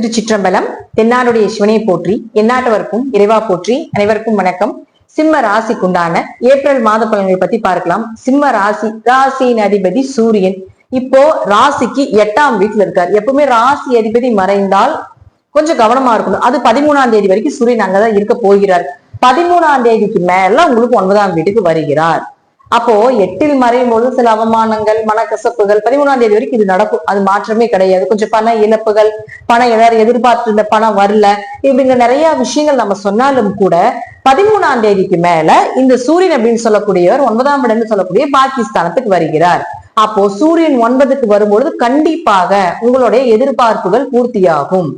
திருச்சிற்றம்பலம் தென்னாடுடைய சிவனை போற்றி எந்நாட்டவருக்கும் இறைவா போற்றி அனைவருக்கும் வணக்கம். சிம்ம ராசிக்குண்டான ஏப்ரல் மாத பலன்களை பத்தி பார்க்கலாம். சிம்ம ராசி ராசியின் அதிபதி சூரியன். இப்போ ராசிக்கு எட்டாம் வீட்டுல இருக்கார். எப்பவுமே ராசி அதிபதி மறைந்தால் கொஞ்சம் கவனமா இருக்கணும். அது பதிமூணாம் தேதி வரைக்கும் சூரியன் அங்கதான் இருக்க போகிறார். பதிமூணாம் தேதிக்கு மேல உங்களுக்கு ஒன்பதாம் வீட்டுக்கு வருகிறார். அப்போ எட்டில் மறையும் போது சில அவமானங்கள் மனக்கசப்புகள் பதிமூணாம் தேதி வரைக்கும் இது நடக்கும். அது மாற்றமே கிடையாது. கொஞ்சம் பண இழப்புகள் பணம் எல்லாரும் எதிர்பார்த்திருந்த பணம் வரல. இப்படிங்கிற நிறைய விஷயங்கள் நம்ம சொன்னாலும் கூட பதிமூணாம் தேதிக்கு மேல இந்த சூரியன் அப்படின்னு சொல்லக்கூடியவர் ஒன்பதாம் இடம்னு சொல்லக்கூடிய பாகிஸ்தானத்துக்கு வருகிறார். அப்போ சூரியன் ஒன்பதுக்கு வரும்பொழுது கண்டிப்பாக உங்களுடைய எதிர்பார்ப்புகள் பூர்த்தியாகும்.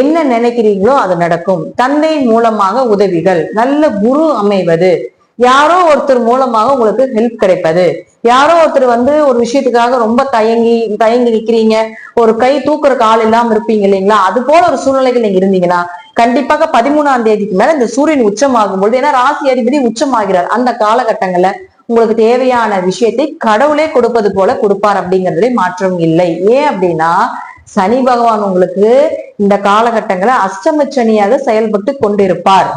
என்ன நினைக்கிறீங்களோ அது நடக்கும். தந்தை மூலமாக உதவிகள். நல்ல குரு அமைவது. யாரோ ஒருத்தர் மூலமாக உங்களுக்கு ஹெல்ப் கிடைப்பது. யாரோ ஒருத்தர் வந்து ஒரு விஷயத்துக்காக ரொம்ப தயங்கி தயங்கி நிக்கிறீங்க. ஒரு கை தூக்குறக்கு ஆள் இல்லாம இருப்பீங்க இல்லைங்களா? அது போல ஒரு சூழ்நிலைகள் நீங்க இருந்தீங்கன்னா கண்டிப்பாக பதிமூணாம் தேதிக்கு மேல இந்த சூரியன் உச்சமாகும் பொழுது ஏன்னா ராசி அதிபதி உச்சமாகிறார். அந்த காலகட்டங்கள்ல உங்களுக்கு தேவையான விஷயத்தை கடவுளே கொடுப்பது போல கொடுப்பார் அப்படிங்கறதுல மாற்றம் இல்லை. ஏன் அப்படின்னா சனி பகவான் உங்களுக்கு இந்த காலகட்டங்களை அஷ்டம சனியாக செயல்பட்டு கொண்டிருப்பார்.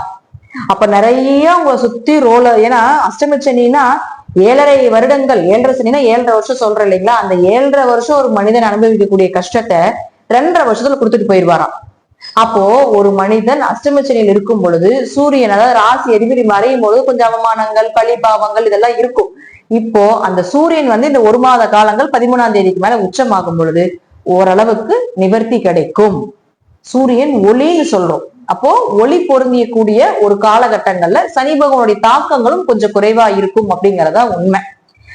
அப்ப நிறைய உங்களை சுத்தி ரோல ஏன்னா அஷ்டமி சனின்னா ஏழரை வருடங்கள். ஏழரை சனினா ஏழரை வருஷம் சொல்றேன் இல்லைங்களா? அந்த ஏழரை வருஷம் ஒரு மனிதன் அனுபவிக்கக்கூடிய கஷ்டத்தை ரெண்டரை வருஷத்துல கொடுத்துட்டு போயிருவாராம் அப்போ ஒரு மனிதன் அஷ்டமச்சனியில் இருக்கும் பொழுது சூரியன் அதாவது ராசி அதிபதி மறையும் பொழுது கொஞ்சம் அவமானங்கள் பழி பாவங்கள் இதெல்லாம் இருக்கும். இப்போ அந்த சூரியன் வந்து இந்த ஒரு மாத காலங்கள் பதிமூணாம் தேதிக்கு மேல உச்சமாகும் பொழுது ஓரளவுக்கு நிவர்த்தி கிடைக்கும். சூரியன் ஒளின்னு சொல்றோம். அப்போ ஒளி பொருந்திய கூடிய ஒரு காலகட்டங்கள்ல சனி பகவானுடைய தாக்கங்களும் கொஞ்சம் குறைவா இருக்கும் அப்படிங்கறதா உண்மை.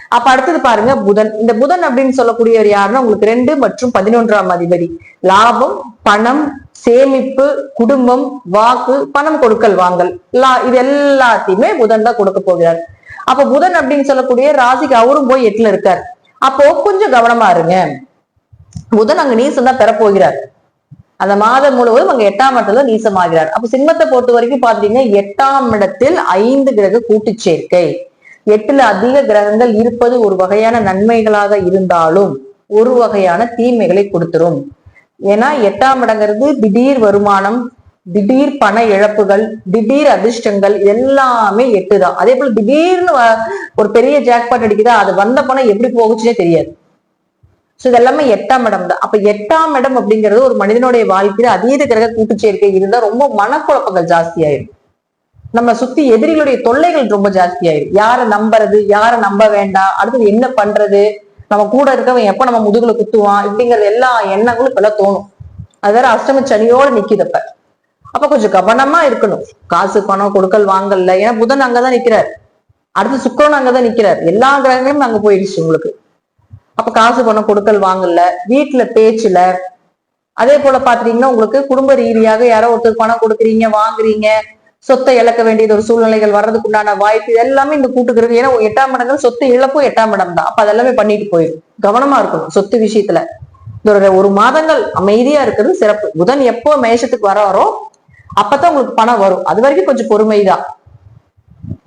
அப்ப அடுத்தது பாருங்க புதன். இந்த புதன் அப்படின்னு சொல்லக்கூடியவர் யாருன்னா உங்களுக்கு ரெண்டு மற்றும் பதினொன்றாம் அதிபதி. லாபம் பணம் சேமிப்பு குடும்பம் வாக்கு பணம் கொடுக்கல் வாங்கல். லா- இது எல்லாத்தையுமே புதன் தான் கொடுக்க போகிறார். அப்ப புதன் அப்படின்னு சொல்லக்கூடிய ராசிக்கு அவரும் போய் எட்டுல இருக்கார். அப்போ கொஞ்சம் கவனமா இருங்க. புதன் அங்க நீசம் தான் பெறப்போகிறார். அந்த மாதம் முழுவதும் அங்க எட்டாம் இடத்துல நீசமாகிறார். அப்ப சிம்மத்தை பொறுத்த வரைக்கும் பாத்தீங்கன்னா எட்டாம் இடத்தில் ஐந்து கிரக கூட்டுச்சேர்க்கை. எட்டுல அதிக கிரகங்கள் இருப்பது ஒரு வகையான நன்மைகளாக இருந்தாலும் ஒரு வகையான தீமைகளை கொடுத்துரும். ஏன்னா எட்டாம் இடங்கிறது திடீர் வருமானம் திடீர் பண இழப்புகள் திடீர் அதிர்ஷ்டங்கள் எல்லாமே எட்டு தான் அதே போல திடீர்னு ஒரு பெரிய ஜாக்பாட் அடிக்குதா அது வந்த பணம் எப்படி போகுச்சுன்னே தெரியாது. சோ இதெல்லாமே எட்டாம் இடம் தான். அப்ப எட்டாம் இடம் அப்படிங்கிறது ஒரு மனிதனுடைய வாழ்க்கையில அதீத கிரக கூட்டு சேர்க்கை இருந்தா ரொம்ப மனக்குழப்பங்கள் ஜாஸ்தி ஆயிடும் நம்ம சுத்தி எதிரிகளுடைய தொல்லைகள் ரொம்ப ஜாஸ்தியாயிரும். யாரை நம்புறது யாரை நம்ப வேண்டாம் அடுத்தது என்ன பண்றது நம்ம கூட இருக்கவன் எப்ப நம்ம முதுகுல குத்துவான் இப்படிங்கிற எல்லா எண்ணங்களும் இப்ப தோணும். அது வேற அஷ்டம சனியோட நிக்குது அப்ப. கொஞ்சம் கவனமா இருக்கணும். காசு பணம் கொடுக்கல் வாங்கல ஏன்னா புதன் அங்கதான் நிக்கிறார். அடுத்து சுக்கரன் அங்கதான் நிக்கிறார். எல்லா கிரகங்களும் அங்க போயிடுச்சு உங்களுக்கு. அப்ப காசு பணம் கொடுக்கல் வாங்கல வீட்டுல பேச்சுல. அதே போல பாத்தீங்கன்னா உங்களுக்கு குடும்ப ரீதியாக யாரோ ஒருத்தர் பணம் கொடுக்குறீங்க வாங்குறீங்க சொத்தை இழக்க வேண்டியது ஒரு சூழ்நிலைகள் வர்றதுக்கு உண்டான வாய்ப்பு இது எல்லாமே இந்த கூட்டுக்கிறது ஏன்னா எட்டாம் இடங்கள் சொத்து இழப்பும் எட்டாம் இடம் தான். அப்ப அதெல்லாமே பண்ணிட்டு போயிடும் கவனமா இருக்கணும் சொத்து விஷயத்துல. ஒரு மாதங்கள் அமைதியா இருக்கிறது சிறப்பு. புதன் எப்போ மேஷத்துக்கு வராரோ அப்பதான் உங்களுக்கு பணம் வரும். அது வரைக்கும் கொஞ்சம் பொறுமைதான்.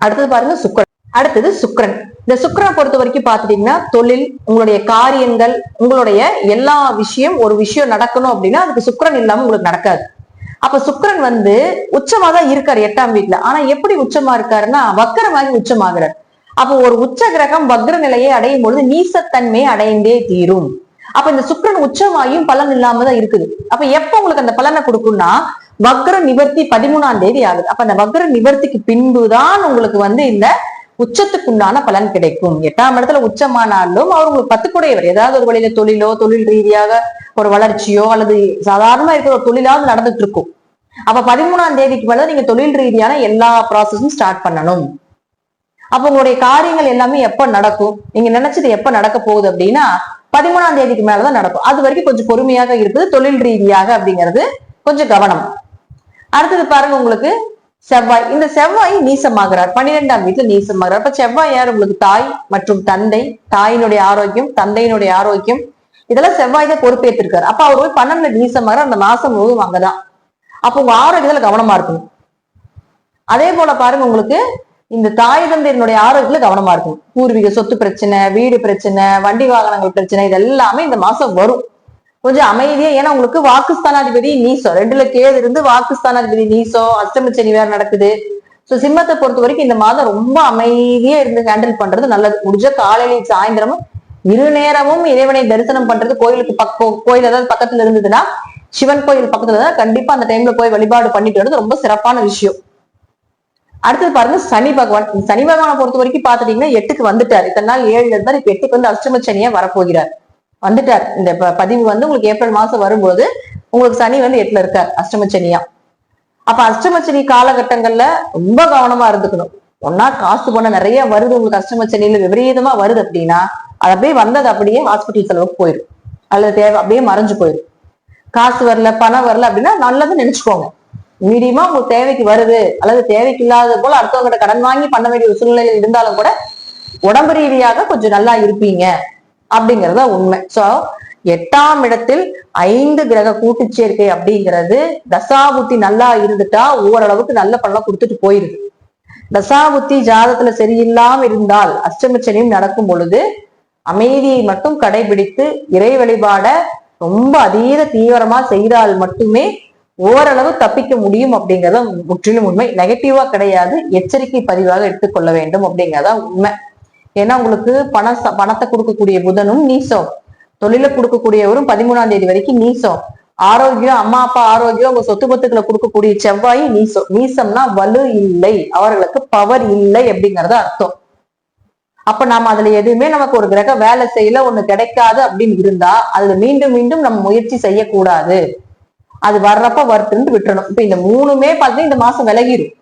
அடுத்தது பாருங்க சுக்கரன். அடுத்தது சுக்கரன். இந்த சுக்கிரனை பொறுத்த வரைக்கும் பாத்துட்டீங்கன்னா தொழில் உங்களுடைய காரியங்கள் உங்களுடைய எல்லா விஷயம் ஒரு விஷயம் நடக்கணும் அப்படின்னா அதுக்கு சுக்கரன் இல்லாம உங்களுக்கு நடக்காது. அப்ப சுக்கரன் வந்து உச்சமா தான் இருக்காரு எட்டாம் வீட்டுல ஆனா எப்படி உச்சமா இருக்காருன்னா வக்கரமாகி உச்சமாகிறார். அப்போ ஒரு உச்ச கிரகம் வக்ர நிலையை அடையும் பொழுது நீசத்தன்மையை அடைந்தே தீரும். அப்ப இந்த சுக்கிரன் உச்சமாயும் பலன் இல்லாம தான் இருக்குது. அப்ப எப்ப உங்களுக்கு அந்த பலனை கொடுக்கும்னா வக்ர நிவர்த்தி பதிமூணாம் தேதி ஆகுது. அப்ப அந்த வக்ர நிவர்த்திக்கு பின்புதான் உங்களுக்கு வந்து இந்த உச்சத்துக்குண்டான பலன் கிடைக்கும். எட்டாம் இடத்துல உச்சமானாலும் அவர் உங்களுக்கு பத்துக்குடையவர். ஏதாவது ஒரு வழியில தொழிலோ தொழில் ரீதியாக ஒரு வளர்ச்சியோ அல்லது சாதாரணமா இருக்கிற ஒரு தொழிலாவது நடந்துட்டு இருக்கும். அப்ப பதிமூணாம் தேதிக்கு மேல நீங்க தொழில் ரீதியான எல்லா ப்ராசஸும் ஸ்டார்ட் பண்ணணும். அப்ப உங்களுடைய காரியங்கள் எல்லாமே எப்ப நடக்கும்? நீங்க நினைச்சது எப்ப நடக்க போகுது அப்படின்னா பதிமூணாம் தேதிக்கு மேலதான் நடக்கும். அது வரைக்கும் கொஞ்சம் பொறுமையாக இருக்குது தொழில் ரீதியாக அப்படிங்கிறது கொஞ்சம் கவனம். அடுத்தது பாருங்க உங்களுக்கு செவ்வாய். இந்த செவ்வாய் நீசமாகிறார். பன்னிரெண்டாம் வீட்டுல நீசமாகிறார். அப்ப செவ்வாய் யார்? உங்களுக்கு தாய் மற்றும் தந்தை. தாயினுடைய ஆரோக்கியம் தந்தையினுடைய ஆரோக்கியம். இதெல்லாம் செவ்வாய் தான் பொறுப்பேற்றிருக்காரு. அப்ப அவர் போய் பன்னெண்டு நீசமாகிறார். அந்த மாசம் முழுவதும் அங்கதான். அப்ப உங்க ஆரோக்கியத்துல கவனமா இருக்கணும். அதே போல பாருங்க உங்களுக்கு இந்த தாய் தந்தையினுடைய ஆரோக்கியத்துல கவனமா இருக்கும் பூர்வீக சொத்து பிரச்சனை வீடு பிரச்சனை வண்டி வாகனங்கள் பிரச்சனை இது எல்லாமே இந்த மாசம் வரும். கொஞ்சம் அமைதியா ஏன்னா உங்களுக்கு வாக்குஸ்தானாதிபதி நீசம் ரெண்டுல கேது இருந்து வாக்குஸ்தானாதிபதி நீசம் அஷ்டமச்சனி வேற நடக்குது. சோ சிம்மத்தை பொறுத்த வரைக்கும் இந்த மாதம் ரொம்ப அமைதியா இருந்து ஹேண்டில் பண்றது நல்லது. முடிஞ்ச காலையில சாயந்தரமும் இரு நேரமும் இறைவனை தரிசனம் பண்றது கோயிலுக்கு பக்கம் கோயில் ஏதாவது பக்கத்துல இருந்ததுன்னா சிவன் கோயில் பக்கத்துல தான் கண்டிப்பா அந்த டைம்ல போய் வழிபாடு பண்ணிட்டு வர்றது ரொம்ப சிறப்பான விஷயம். அடுத்தது பாருங்க சனி பகவான். சனி பகவானை பொறுத்த வரைக்கும் பாத்துட்டீங்கன்னா எட்டுக்கு வந்துட்டார். இத்தனை நாள் ஏழுல இருந்தார். இப்ப எட்டுக்கு வந்து அஷ்டம சனியா வரப்போகிறார். வந்துட்டார். இந்த ப- பதிவு வந்து உங்களுக்கு ஏப்ரல் மாசம் வரும்போது உங்களுக்கு சனி வந்து எட்டுல இருக்கார் அஷ்டம சனியா அப்ப அஷ்டம சனி காலகட்டங்கள்ல ரொம்ப கவனமா இருந்துக்கணும். ஒன்னா காசு போன நிறைய வருது உங்களுக்கு அஷ்டம சனியில விபரீதமா வருது அப்படின்னா அது அப்படியே வந்தது அப்படியே ஹாஸ்பிட்டல் செலவுக்கு போயிடும் அல்லது தேவை அப்படியே மறைஞ்சு போயிடும் காசு வரல பணம் வரல அப்படின்னா நல்லதுன்னு நினைச்சுக்கோங்க. மீடியமா உங்களுக்கு தேவைக்கு வருது அல்லது தேவைக்கு இல்லாத போல அடுத்தவங்க கடன் வாங்கி பண்ண வேண்டிய சூழ்நிலையில் இருந்தாலும் கூட உடம்பு ரீதியாக கொஞ்சம் நல்லா இருப்பீங்க. அப்படிங்கறத உண்மை. சோ எட்டாம் இடத்தில் ஐந்து கிரக கூட்டுச்சேர்க்கை அப்படிங்கிறது தசாபுத்தி நல்லா இருந்துட்டா ஓரளவுக்கு நல்ல பலனை கொடுத்துட்டு போயிருது. தசாபுத்தி ஜாதத்துல சரியில்லாம இருந்தால் அஷ்டமச்சனியும் நடக்கும் பொழுது அமைதியை மட்டும் கடைபிடித்து இறை வழிபாட ரொம்ப அதீத தீவிரமா செய்தால் மட்டுமே ஓரளவு தப்பிக்க முடியும் அப்படிங்கறத முற்றிலும் உண்மை. நெகட்டிவா கிடையாது. எச்சரிக்கை பதிவாக எடுத்துக்கொள்ள வேண்டும் அப்படிங்கறத உண்மை. ஏன்னா உங்களுக்கு பண பணத்தை கொடுக்கக்கூடிய புதனும் நீசம். தொழில கொடுக்கக்கூடியவரும் பதிமூணாம் தேதி வரைக்கும் நீசம். ஆரோக்கியம் அம்மா அப்பா ஆரோக்கியம் உங்க சொத்து பத்துக்களை கொடுக்கக்கூடிய செவ்வாய் நீசம். நீசம்னா வலு இல்லை. அவர்களுக்கு பவர் இல்லை அப்படிங்கறது அர்த்தம். அப்ப நாம அதுல எதுவுமே நமக்கு ஒரு கிரக வேலை செய்யல ஒண்ணு கிடைக்காது அப்படின்னு இருந்தா அதுல மீண்டும் மீண்டும் நம்ம முயற்சி செய்யக்கூடாது. அது வர்றப்ப வருத்துன்னு விட்டுறணும். இப்ப இந்த மூணுமே பார்த்தீங்கன்னா இந்த மாசம் விலகிரும்.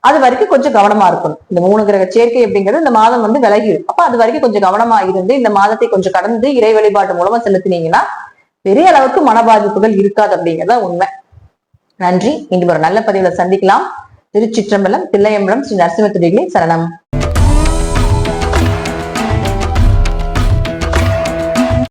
அது வரைக்கும் கொஞ்சம் கவனமா இருக்கணும். இந்த மூணு கிரக சேர்க்கை அப்படிங்கிறது இந்த மாதம் வந்து விலகிரும் அப்ப அது வரைக்கும் கொஞ்சம் கவனமா இருந்து இந்த மாதத்தை கொஞ்சம் கடந்து இறை வழிபாட்டு மூலமா செலுத்தினீங்கன்னா பெரிய அளவுக்கு மன பாதிப்புகள் இருக்காது அப்படிங்கறத உண்மை. நன்றி. இன்று ஒரு நல்ல பதிவுல சந்திக்கலாம். திருச்சிற்றம்பலம் தில்லையம்பலம் ஸ்ரீ நரசிம்ம சரணம்.